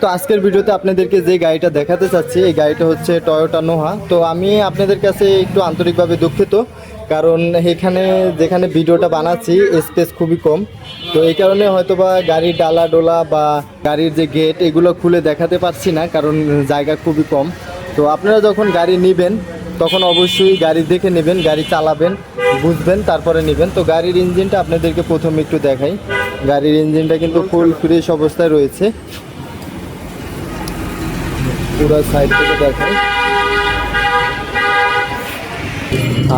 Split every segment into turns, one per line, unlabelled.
তো আজকের ভিডিওতে আপনাদেরকে যে গাড়িটা দেখাতে চাচ্ছি, এই গাড়িটা হচ্ছে টয়োটা নোহা তো আমি আপনাদের কাছে একটু আন্তরিকভাবে দুঃখিত, কারণ এখানে যেখানে ভিডিওটা বানাচ্ছি স্পেস খুবই কম। তো এই কারণে হয়তোবা গাড়ির ডালা ডোলা বা গাড়ির যে গেট এগুলো খুলে দেখাতে পারছি না, কারণ জায়গা খুবই কম। তো আপনারা যখন গাড়ি নেবেন, তখন অবশ্যই গাড়ি দেখে নেবেন, গাড়ি চালাবেন, বুঝবেন, তারপরে নেবেন। তো গাড়ির ইঞ্জিনটা আপনাদেরকে প্রথমে একটু দেখাই। গাড়ির ইঞ্জিনটা কিন্তু ফুল ফ্রেশ অবস্থায় রয়েছে। পুরো সাইড থেকে দেখাই।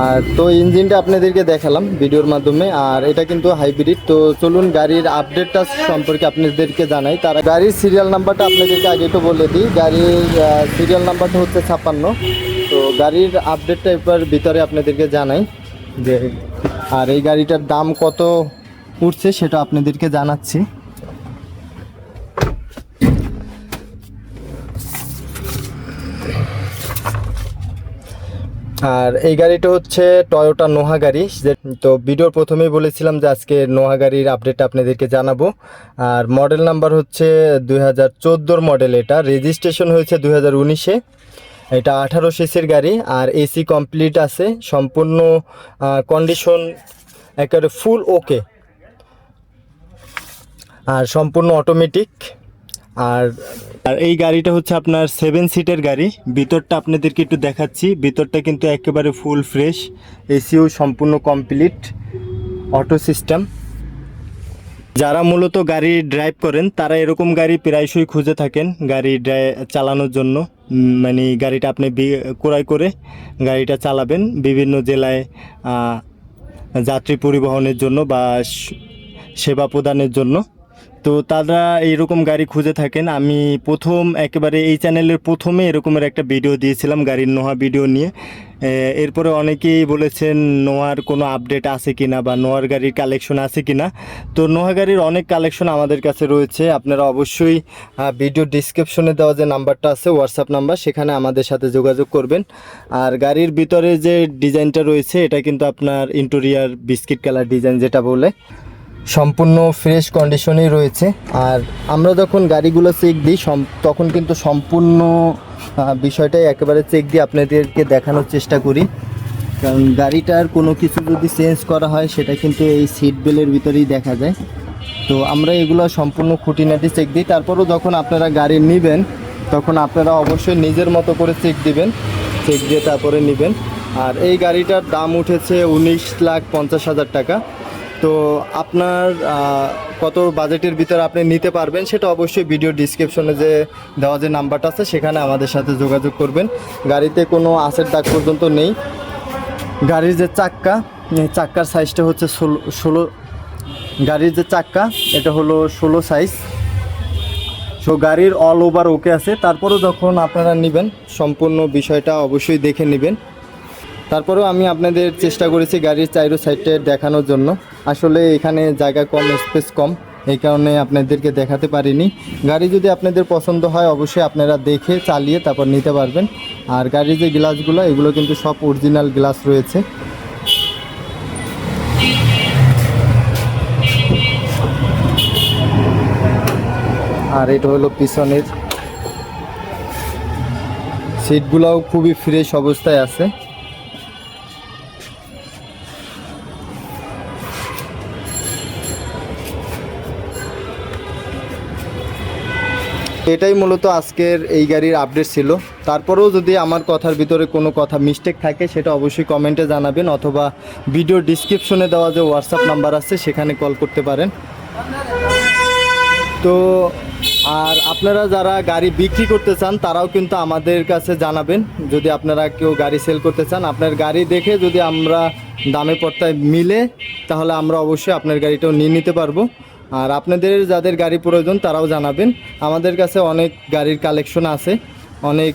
আর তো ইঞ্জিনটা আপনাদেরকে দেখালাম ভিডিওর মাধ্যমে আর এটা কিন্তু হাইব্রিড তো চলুন গাড়ির আপডেটটা সম্পর্কে আপনাদেরকে জানাই। তারা গাড়ির সিরিয়াল নাম্বারটা আপনাদেরকে আগে একটু বলে দিই। গাড়ির সিরিয়াল নাম্বারটা হচ্ছে ছাপ্পান্ন। তো গাড়ির আপডেটটা এবার ভিতরে আপনাদেরকে জানাই। যে আর এই গাড়িটার দাম কত উঠছে সেটা আপনাদেরকে জানাচ্ছি। আর এই গাড়িটা হচ্ছে টয়োটা নোহা গাড়ি। তো ভিডিওর প্রথমেই বলেছিলাম যে আজকে নোহা গাড়ির আপডেট আপনাদেরকে জানাব। আর মডেল নাম্বার হচ্ছে দুই হাজার মডেল এটা। রেজিস্ট্রেশন হয়েছে দুই হাজার উনিশে। এটা আঠারো সিসির গাড়ি আর এসি কমপ্লিট আছে। সম্পূর্ণ কন্ডিশন একেবারে ফুল ওকে আর সম্পূর্ণ অটোমেটিক আর আর এই গাড়িটা হচ্ছে আপনার সেভেন সিটের গাড়ি। ভিতরটা আপনাদেরকে একটু দেখাচ্ছি। ভিতরটা কিন্তু একেবারে ফুল ফ্রেশ এসিও সম্পূর্ণ কমপ্লিট অটো সিস্টেম যারা মূলত গাড়ি ড্রাইভ করেন, তারা এরকম গাড়ি প্রায়শই খুঁজে থাকেন গাড়ি চালানোর জন্য। মানে গাড়িটা আপনি ক্রয় করে গাড়িটা চালাবেন। বিভিন্ন জেলায় যাত্রী পরিবহনের জন্য বা সেবা প্রদানের জন্য। তো তারা এইরকম গাড়ি খুঁজে থাকেন। আমি প্রথম একেবারে এই চ্যানেলের প্রথমে এরকমের একটা ভিডিও দিয়েছিলাম, গাড়ির নোহা ভিডিও নিয়ে। এরপরে অনেকেই বলেছেন, নোয়ার কোনো আপডেট আছে কিনা বা নোয়ার গাড়ির কালেকশন আছে কিনা। তো নোহা গাড়ির অনেক কালেকশন আমাদের কাছে রয়েছে। আপনারা অবশ্যই ভিডিও ডিসক্রিপশনে দেওয়া যে নাম্বারটা আছে হোয়াটসঅ্যাপ নাম্বার, সেখানে আমাদের সাথে যোগাযোগ করবেন। আর গাড়ির ভিতরে যে ডিজাইনটা রয়েছে, এটা কিন্তু আপনার ইন্টেরিয়ার বিস্কিট কালার ডিজাইন যেটা বলে। সম্পূর্ণ ফ্রেশ কন্ডিশনেই রয়েছে। আর আমরা যখন গাড়িগুলো চেক দিই তখন কিন্তু সম্পূর্ণ বিষয়টাই একেবারে চেক দিয়ে আপনাদেরকে দেখানোর চেষ্টা করি। কারণ গাড়িটার কোনো কিছু যদি চেঞ্জ করা হয়, সেটা কিন্তু এই সিট বেলের ভিতরেই দেখা যায়। তো আমরা এগুলো সম্পূর্ণ খুঁটিনাটি চেক দিই। তারপরও যখন আপনারা গাড়ি নেবেন, তখন আপনারা অবশ্যই নিজের মতো করে চেক দিবেন। চেক দিয়ে তারপরে নেবেন। আর এই গাড়িটার দাম উঠেছে উনিশ লাখ পঞ্চাশ হাজার টাকা। তো আপনার কত বাজেটের ভিতরে আপনি নিতে পারবেন সেটা অবশ্যই ভিডিও ডিসক্রিপশনে যে দেওয়া যে নাম্বারটা আছে, সেখানে আমাদের সাথে যোগাযোগ করবেন। গাড়িতে কোনো আশের দাগ পর্যন্ত নেই। গাড়ির যে চাক্কা চাক্কার সাইজটা হচ্ছে ষোলো ষোলো গাড়ির যে চাক্কা, এটা হলো ষোলো সাইজ সো গাড়ির অল ওভার ওকে আছে। তারপরেও যখন আপনারা নেবেন, সম্পূর্ণ বিষয়টা অবশ্যই দেখে নেবেন। তারপরেও আমি আপনাদের চেষ্টা করেছি গাড়ির চাইরো সাইডটা দেখানোর জন্য। আসলে এখানে জায়গা কম স্পেস কম, এই কারণে আপনাদেরকে দেখাতে পারিনি। গাড়ি যদি আপনাদের পছন্দ হয়, অবশ্যই আপনারা দেখে চালিয়ে তারপর নিতে পারবেন। আর গাড়ির যে গ্লাসগুলো এগুলো কিন্তু সব অরিজিনাল গ্লাস রয়েছে। আর এটা হলো পিছনের। সিটগুলোও খুবই ফ্রেশ অবস্থায় আছে। এটাই মূলত আজকের এই গাড়ির আপডেট ছিল। তারপরেও যদি আমার কথার ভিতরে কোনো কথা মিস্টেক থাকে, সেটা অবশ্যই কমেন্টে জানাবেন অথবা ভিডিও ডিসক্রিপশনে দেওয়া যে হোয়াটসঅ্যাপ নাম্বার আছে, সেখানে কল করতে পারেন। তো, আর আপনারা যারা গাড়ি বিক্রি করতে চান, তারাও কিন্তু আমাদের কাছে জানাবেন। যদি আপনারা কেউ গাড়ি সেল করতে চান, আপনার গাড়ি দেখে যদি আমরা দামে পড়তায় মিলে, তাহলে আমরা অবশ্যই আপনার গাড়িটাও নিয়ে নিতে পারব। আর আপনাদের যাদের গাড়ি প্রয়োজন তারাও জানাবেন। আমাদের কাছে অনেক গাড়ির কালেকশন আছে। অনেক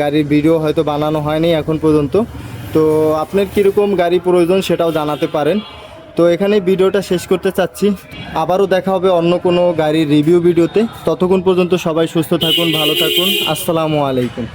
গাড়ির ভিডিও হয়তো বানানো হয়নি এখন পর্যন্ত। তো আপনার কীরকম গাড়ি প্রয়োজন সেটাও জানাতে পারেন। তো এখানে ভিডিওটা শেষ করতে চাচ্ছি। আবারও দেখা হবে অন্য কোনো গাড়ির রিভিউ ভিডিওতে। ততক্ষণ পর্যন্ত সবাই সুস্থ থাকুন, ভালো থাকুন। আসসালামু আলাইকুম।